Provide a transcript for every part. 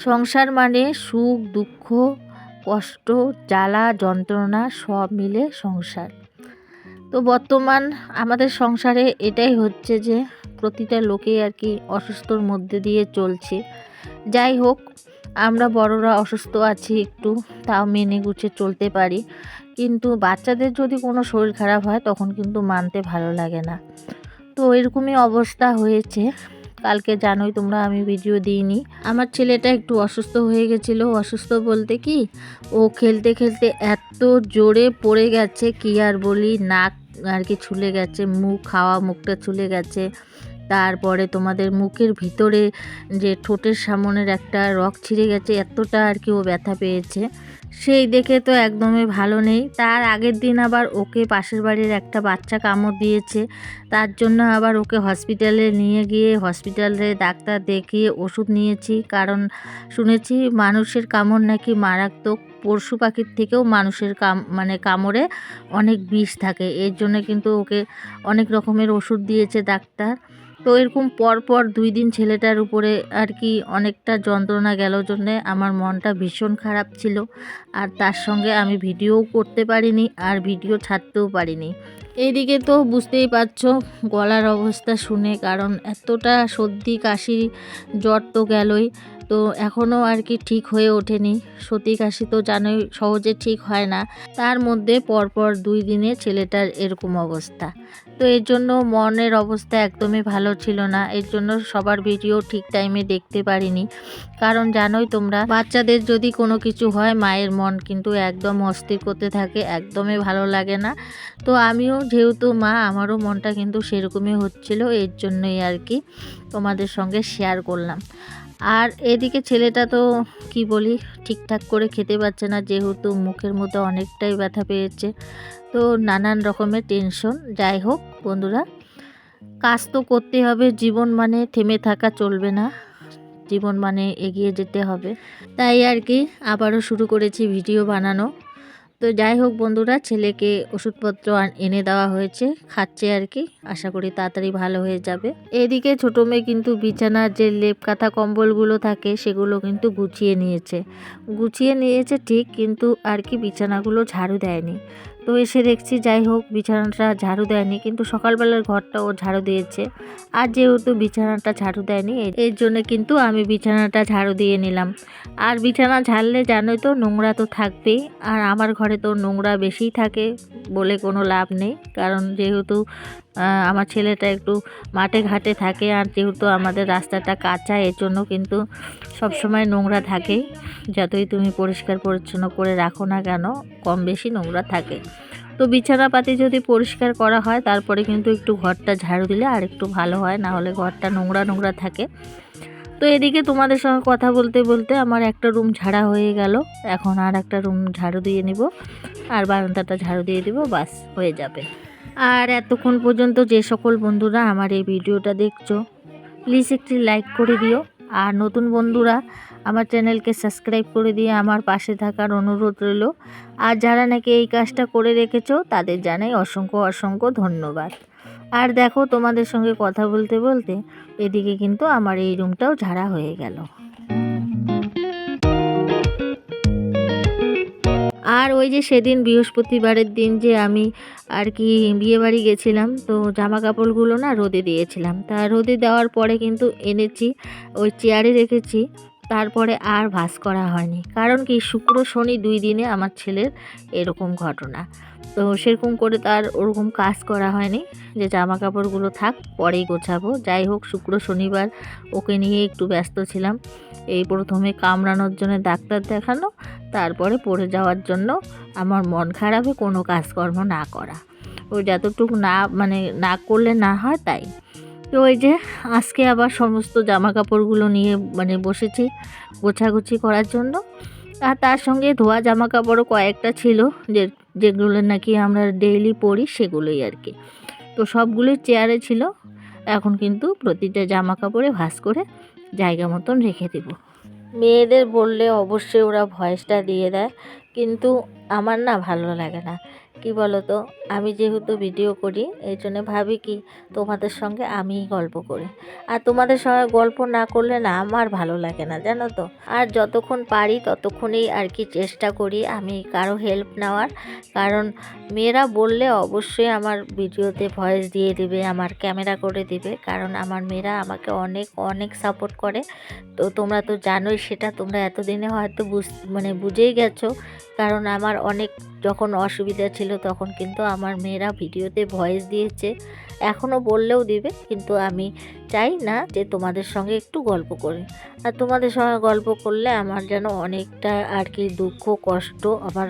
সংসার মানে সুখ, দুঃখ, কষ্ট, জ্বালা, যন্ত্রণা, সব মিলে সংসার। তো বর্তমান আমাদের সংসারে এটাই হচ্ছে যে প্রতিটা লোকেই আর কি অসুস্থর মধ্যে দিয়ে চলছে। যাই হোক, আমরা বড়রা অসুস্থ আছি একটু, তাও মেনে গুছে চলতে পারি। কিন্তু বাচ্চাদের যদি কোনো শরীর খারাপ হয়, তখন কিন্তু মানতে ভালো লাগে না। তো এরকমই অবস্থা হয়েছে। কালকে জানোই তোমরা আমি ভিডিও দিইনি। আমার ছেলেটা একটু অসুস্থ হয়ে গেছিল। অসুস্থ বলতে কি, ও খেলতে খেলতে এত জোরে পড়ে গেছে, কি আর বলি, নাক আর কি ছুলে গেছে, মুখ খাওয়া মুখটা ছুলে গেছে। তারপরে তোমাদের মুখের ভিতরে যে ঠোঁটের সামনের একটা রক ছিঁড়ে গেছে, এতটা আর কি ও ব্যথা পেয়েছে। সেই দেখে তো একদমই ভালো নেই। তার আগের দিন আবার ওকে পাশের বাড়ির একটা বাচ্চা কামড় দিয়েছে। তার জন্য আবার ওকে হসপিটালে নিয়ে গিয়ে হসপিটালে ডাক্তার দেখিয়ে ওষুধ নিয়েছি। কারণ শুনেছি মানুষের কামড় নাকি মারাত্মক। পশু পাখির থেকেও মানুষের কাম মানে কামড়ে অনেক বিষ থাকে। এর জন্য কিন্তু ওকে অনেক রকমের ওষুধ দিয়েছে ডাক্তার। তো এরকম পরপর দুই দিন ছেলেটার উপরে আর কি অনেকটা যন্ত্রণা গেল জন্যে আমার মনটা ভীষণ খারাপ ছিল। আর তার সঙ্গে আমি ভিডিওও করতে পারিনি আর ভিডিও ছাড়তেও পারিনি। এইদিকে তো বুঝতেই পারছ গলার অবস্থা শুনে কারণ এতটা সর্দি কাশি জ্বর তো গেলই। তো এখনও আর কি ঠিক হয়ে ওঠেনি। সর্দি কাশি তো জানোই সহজে ঠিক হয় না। তার মধ্যে পরপর দুই দিনে ছেলেটার এরকম অবস্থা। তো এর জন্য মনের অবস্থা একদমই ভালো ছিল না। এর জন্য সবার ভিডিও ঠিক টাইমে দেখতে পারিনি। কারণ জানোই তোমরা, বাচ্চাদের যদি কোনো কিছু হয় মায়ের মন কিন্তু একদম অস্থির করতে থাকে, একদমই ভালো লাগে না। তো আমিও যেহেতু মা, আমারও মনটা কিন্তু সেরকমই হচ্ছিল। এর জন্যই আর কি তোমাদের সঙ্গে শেয়ার করলাম। আর এদিকে ছেলেটা তো কি বলি, ঠিকঠাক করে খেতে পারছে না, যেহেতু মুখের মধ্যে অনেকটাই ব্যথা পেয়েছে। তো নানান রকমের টেনশন যাই হোক বন্ধুরা, কাজ তো করতে হবে, জীবন মানে থেমে থাকা চলবে না, জীবন মানে এগিয়ে যেতে হবে। তাই আর কি, আবারও শুরু করেছি ভিডিও বানানো। তো যাই হোক বন্ধুরা, ছেলেকে ওষুধপত্র এনে দেওয়া হয়েছে, খাচ্ছে আর কি। আশা করি তাড়াতাড়ি ভালো হয়ে যাবে। এদিকে ছোট মেয়ে কিন্তু বিছানার যে লেপ কাঁথা কম্বলগুলো থাকে, সেগুলো কিন্তু গুছিয়ে নিয়েছে। গুছিয়ে নিয়েছে ঠিক, কিন্তু আর কি বিছানাগুলো ঝাড়ু দেয়নি। তো এসে দেখছি, যাই হোক, বিছানাটা ঝাড়ু দেয়নি, কিন্তু সকালবেলার ঘরটা ও ঝাড়ু দিয়েছে। আর যেহেতু বিছানাটা ঝাড়ু দেয়নি এর জন্য কিন্তু আমি বিছানাটা ঝাড়ু দিয়ে নিলাম। আর বিছানা ঝাড়লে জানোই তো, নোংরা তো থাকবেই। আর আমার ঘরে তো নোংরা বেশিই থাকে বলে কোনো লাভ নেই। কারণ যেহেতু আমার ছেলেটা একটু মাঠে ঘাটে থাকে, আর যেহেতু আমাদের রাস্তাটা কাঁচা, এর জন্য কিন্তু সবসময় নোংরা থাকেই যতই তুমি পরিষ্কার পরিচ্ছন্ন করে রাখো না কেন, কম বেশি নোংরা থাকে। তো বিছানাপাতি যদি পরিষ্কার করা হয়, তারপরে কিন্তু একটু ঘরটা ঝাড়ু দিলে আর একটু ভালো হয়, না হলে ঘরটা নোংরা নোংরা থাকে। তো এদিকে তোমাদের সঙ্গে কথা বলতে বলতে আমার একটা রুম ঝাড়া হয়ে গেল। এখন আর একটা রুম ঝাড়ু দিয়ে নিব। আর বারান্দাটা ঝাড়ু দিয়ে দিব, বাস হয়ে যাবে। আর এতক্ষণ পর্যন্ত যে সকল বন্ধুরা আমার এই ভিডিওটা দেখছ প্লিজ একটি লাইক করে দিও। আর নতুন বন্ধুরা, আমার চ্যানেলকে সাবস্ক্রাইব করে দিয়ে আমার পাশে থাকার অনুরোধ রইল। আর যারা নাকি এই কাজটা করে রেখেছ, তাদের জানাই অসংখ্য অসংখ্য ধন্যবাদ। আর দেখো তোমাদের সঙ্গে কথা বলতে বলতে, এদিকে কিন্তু আমার এই রুমটাও ঝাড়া হয়ে গেল। আর ওই যে সেদিন বৃহস্পতিবারের দিন যে আমি আর কি বিয়েবাড়ি গেছিলাম, তো জামা কাপড়গুলো না রোদে দিয়েছিলাম। তা রোদে দেওয়ার পরে কিন্তু এনেছি, ওই চেয়ারে রেখেছি। তারপরে আর ভাস করা হয়নি। কারণ কি, শুক্র, শনি দুই দিনে আমার ছেলের এরকম ঘটনা। তো সেরকম করে তার ওরকম কাজ করা হয়নি। যে জামা কাপড়গুলো থাক, পরেই গোছাবো। যাই হোক, শুক্র, শনিবার ওকে নিয়ে একটু ব্যস্ত ছিলাম। এই প্রথমে কামড়ানোর জন্য ডাক্তার দেখানো, তারপরে পড়ে যাওয়ার জন্য আমার মন খারাপে কোনো কাজকর্ম না করা। ওই যতটুকু না মানে না করলে না হয় তাই। তো ওই যে আজকে আবার সমস্ত জামা কাপড়গুলো নিয়ে মানে বসেছি গোছাগুছি করার জন্য। আর তার সঙ্গে ধোয়া জামা কাপড়ও কয়েকটা ছিল যে, যেগুলো নাকি আমরা ডেইলি পরি সেগুলোই আর কি। তো সবগুলোই চেয়ারে ছিল। এখন কিন্তু প্রতিটা জামা কাপড়ে ভাঁজ করে জায়গা মতন রেখে দেব। মেয়েদের বললে অবশ্যই ওরা ভয়েসটা দিয়ে দেয়, কিন্তু আমার না ভালো লাগে না। কি বলো তো আমি যেহেতু ভিডিও করি, এই জন্য ভাবি কি তোমাদের সঙ্গে আমিই গল্প করি। আর তোমাদের সঙ্গে গল্প না করলে না আমার ভালো লাগে না, জানো তো? আর যতক্ষণ পারি ততক্ষণেই আর কি চেষ্টা করি আমি কারও হেল্প নেওয়ার। কারণ মেয়েরা বললে অবশ্যই আমার ভিডিওতে ভয়েস দিয়ে দিবে, আমার ক্যামেরা করে দিবে। কারণ আমার মেয়েরা আমাকে অনেক অনেক সাপোর্ট করে। তো তোমরা তো জানোই সেটা, তোমরা এতদিনে হয়তো বুঝ মানে বুঝেই গেছো। কারণ আমার অনেক যখন অসুবিধা ছিল তখন কিন্তু আমার মেয়েরা ভিডিওতে ভয়েস দিয়েছে। এখনও বললেও দিবে, কিন্তু আমি চাই না যে তোমাদের সঙ্গে একটু গল্প করি। আর তোমাদের সঙ্গে গল্প করলে আমার যেন অনেকটা আর কি দুঃখ, কষ্ট আমার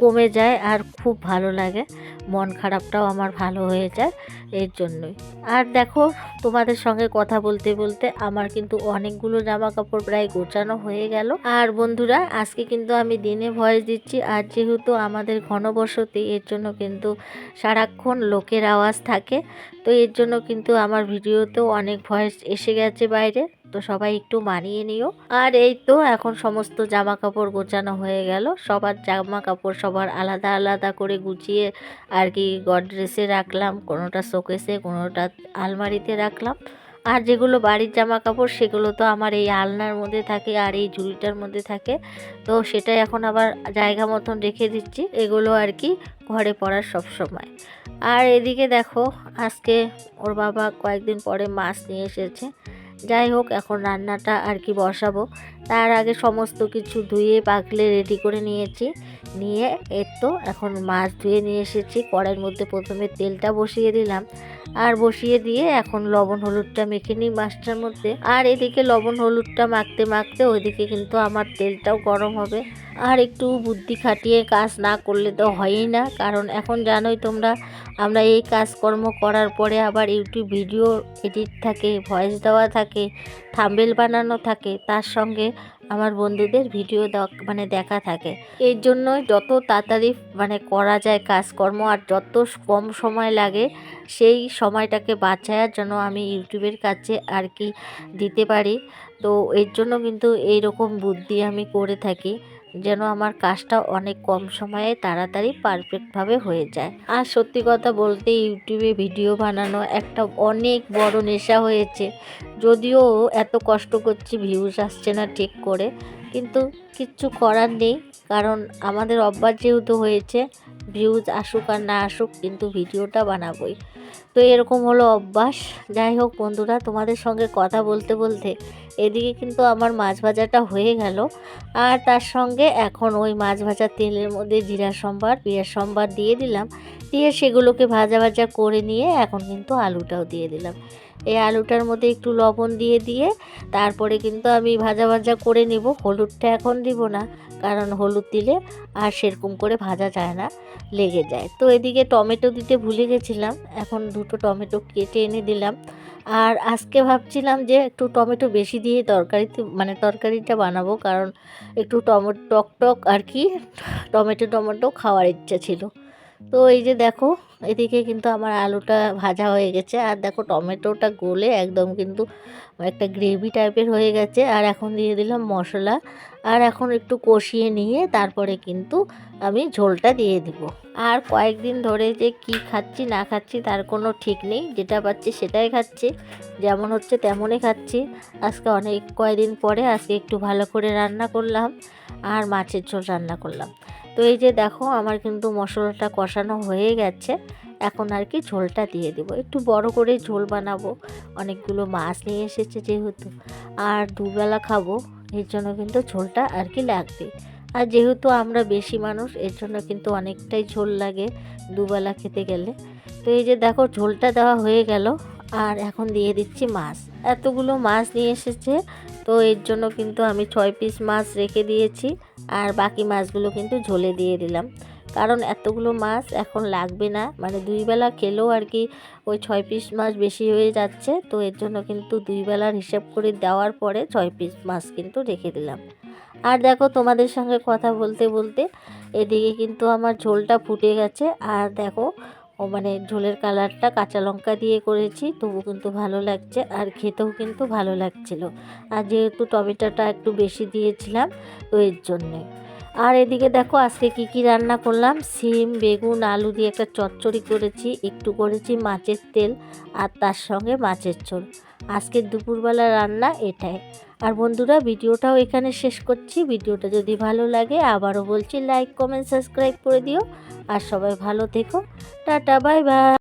কমে যায় আর খুব ভালো লাগে। মন খারাপটাও আমার ভালো হয়ে যায় এর জন্যই। আর দেখো, তোমাদের সঙ্গে কথা বলতে বলতে আমার কিন্তু অনেকগুলো জামা কাপড় প্রায় গোছানো হয়ে গেল। আর বন্ধুরা, আজকে কিন্তু আমি দিনে ভয়েস দিচ্ছি আর যেহেতু আমাদের ঘনবসতি, এর জন্য কিন্তু সারাক্ষণ লোকের আওয়াজ থাকে। তো এর জন্য কিন্তু আমার ভিডিওতেও অনেক ভয়েস এসে গেছে বাইরে। তো সবাই একটু মানিয়ে নিও। আর এই তো এখন সমস্ত জামা কাপড় গোছানো হয়ে গেল। সবার জামা কাপড় সবার আলাদা আলাদা করে গুছিয়ে আর কি গডরেসে রাখলাম, কোনোটা শোকেসে, কোনোটা আলমারিতে রাখলাম। আর যেগুলো বাড়ির জামা কাপড় সেগুলো তো আমার এই আলনার মধ্যে থাকে আর এই ঝুড়িটার মধ্যে থাকে। তো সেটাই এখন আবার জায়গা মতন রেখে দিচ্ছি, এগুলো আর কি ঘরে পড়ার সব সময়। আর এদিকে দেখো, আজকে ওর বাবা কয়েকদিন পরে মাছ নিয়ে এসেছে। যাই হোক, এখন রান্নাটা আর কি বসাবো। তার আগে সমস্ত কিছু ধুয়ে পাকলে রেডি করে নিয়েছি। নিয়ে এর তো এখন মাছ ধুয়ে নিয়ে এসেছি। কড়াইয়ের মধ্যে প্রথমে তেলটা বসিয়ে দিলাম। আর বসিয়ে দিয়ে এখন লবণ হলুদটা মেখে নিই মাছটার মধ্যে। আর এদিকে লবণ হলুদটা মাখতে মাখতে ওইদিকে কিন্তু আমার তেলটাও গরম হবে। আর একটু বুদ্ধি খাটিয়ে কাজ না করলে তো হয়ই না। কারণ এখন জানোই তোমরা, আমরা এই কাজকর্ম করার পরে আবার ইউটিউব ভিডিও এডিট থাকে, ভয়েস দেওয়া থাকে, থাম্বেল বানানো থাকে। তার সঙ্গে আমার বন্ধুদের ভিডিও মানে দেখা থাকে। এর জন্যই যত তাড়াতাড়ি মানে করা যায় কাজকর্ম আর যত কম সময় লাগে সেই সময়টাকে বাঁচায়ার জন্য আমি ইউটিউবের কাছে আর কি দিতে পারি। তো এর জন্য কিন্তু এই রকম বুদ্ধি আমি করে থাকি। যেন আমার কাজটা অনেক কম সময়ে তাড়াতাড়ি পারফেক্টভাবে হয়ে যায়। আর সত্যি কথা বলতে ইউটিউবে ভিডিও বানানো একটা অনেক বড় নেশা হয়েছে। যদিও এত কষ্ট করছি ভিউজ আসছে না ঠিক করে। কিন্তু কিচ্ছু করার নেই, কারণ আমাদের অভ্যাস যেহেতু হয়েছে ভিউজ আসুক আর না আসুক, কিন্তু ভিডিওটা বানাবোই। তো এরকম হলো অভ্যাস। যাই হোক বন্ধুরা, তোমাদের সঙ্গে কথা বলতে বলতে এদিকে কিন্তু আমার মাছ ভাজাটা হয়ে গেল। আর তার সঙ্গে এখন ওই মাছ ভাজার তেলের মধ্যে জিরা সম্বার, পেঁয়াজ সম্বার দিয়ে দিলাম। দিয়ে সেগুলোকে ভাজা ভাজা করে নিয়ে এখন কিন্তু আলুটাও দিয়ে দিলাম। এই আলুটার মধ্যে একটু লবণ দিয়ে দিয়ে তারপরে কিন্তু আমি ভাজা ভাজা করে নিব। হলুদটা এখন দিব না, কারণ হলুদ দিলে আর সেরকম করে ভাজা যায় না, লেগে যায়। তো এদিকে টমেটো দিতে ভুলে গেছিলাম, এখন দুটো টমেটো কেটে এনে দিলাম। আর আজকে ভাবছিলাম যে একটু টমেটো বেশি দিয়ে তরকারিতে মানে তরকারিটা বানাবো, কারণ একটু টমেটো টক টক আর কি টমেটো টমেটো খাওয়ার ইচ্ছা ছিল। তো এই যে দেখো এদিকে কিন্তু আমার আলুটা ভাজা হয়ে গেছে। আর দেখো টমেটোটা গলে একদম কিন্তু একটা গ্রেভি টাইপের হয়ে গেছে। আর এখন দিয়ে দিলাম মশলা। আর এখন একটু কষিয়ে নিয়ে তারপরে কিন্তু আমি ঝোলটা দিয়ে দিব। আর কয়েকদিন ধরে যে কি খাচ্ছি, না খাচ্ছি তার কোনো ঠিক নেই। যেটা পাচ্ছি সেটাই খাচ্ছি। যেমন হচ্ছে তেমনই খাচ্ছি। আজকে অনেক কয়েকদিন পরে আজকে একটু ভালো করে রান্না করলাম। আর মাছের ঝোল রান্না করলাম। তো এই যে দেখো, আমার কিন্তু মশলাটা কষানো হয়ে গেছে। এখন আর কি ঝোলটা দিয়ে দেবো। একটু বড় করে ঝোল বানাবো। অনেকগুলো মাছ নিয়ে এসেছে যেহেতু। আর দুবেলা খাব, এর জন্য কিন্তু ঝোলটা আর কি লাগবে। আর যেহেতু আমরা বেশি মানুষ, এর জন্য কিন্তু অনেকটাই ঝোল লাগে দুবেলা খেতে গেলে। তো এই যে দেখো, ঝোলটা দেওয়া হয়ে গেল। আর এখন দিয়ে দিচ্ছি মাছ। এতগুলো মাছ নিয়ে এসেছে, তো এর জন্য কিন্তু আমি ছয় পিস মাছ রেখে দিয়েছি আর বাকি মাছগুলো কিন্তু ঝোলে দিয়ে দিলাম। কারণ এতগুলো মাছ এখন লাগবে না মানে দুই বেলা খেলেও আর কি ওই ছয় পিস মাছ বেশি হয়ে যাচ্ছে, তো এর জন্য কিন্তু দুই বেলার হিসাব করে দেওয়ার পরে ছয় পিস মাছ কিন্তু রেখে দিলাম। আর দেখো তোমাদের সঙ্গে কথা বলতে বলতে এদিকে কিন্তু আমার ঝোলটা ফুটে গেছে, আর দেখো ও মানে ঝোলের কালারটা কাঁচা লঙ্কা দিয়ে করেছি, তবু কিন্তু ভালো লাগছে আর খেতেও কিন্তু ভালো লাগছিল। আর যেহেতু টমেটোটা একটু বেশি দিয়েছিলাম, তো এর জন্যে। আর এদিকে দেখো আজকে কি কি রান্না করলাম? সিম, বেগুন, আলু দিয়ে একটা চচ্চড়ি করেছি, একটু করেছি মাছের তেল আর তার সঙ্গে মাছের ঝোল। আজকের দুপুরবেলা রান্না এটাই। আর বন্ধুরা, ভিডিওটাও এখানে শেষ করছি। ভিডিওটা যদি ভালো লাগে আবারও বলছি, লাইক, কমেন্ট, সাবস্ক্রাইব করে দিও। আর সবাই ভালো থেকো। Tata bye bye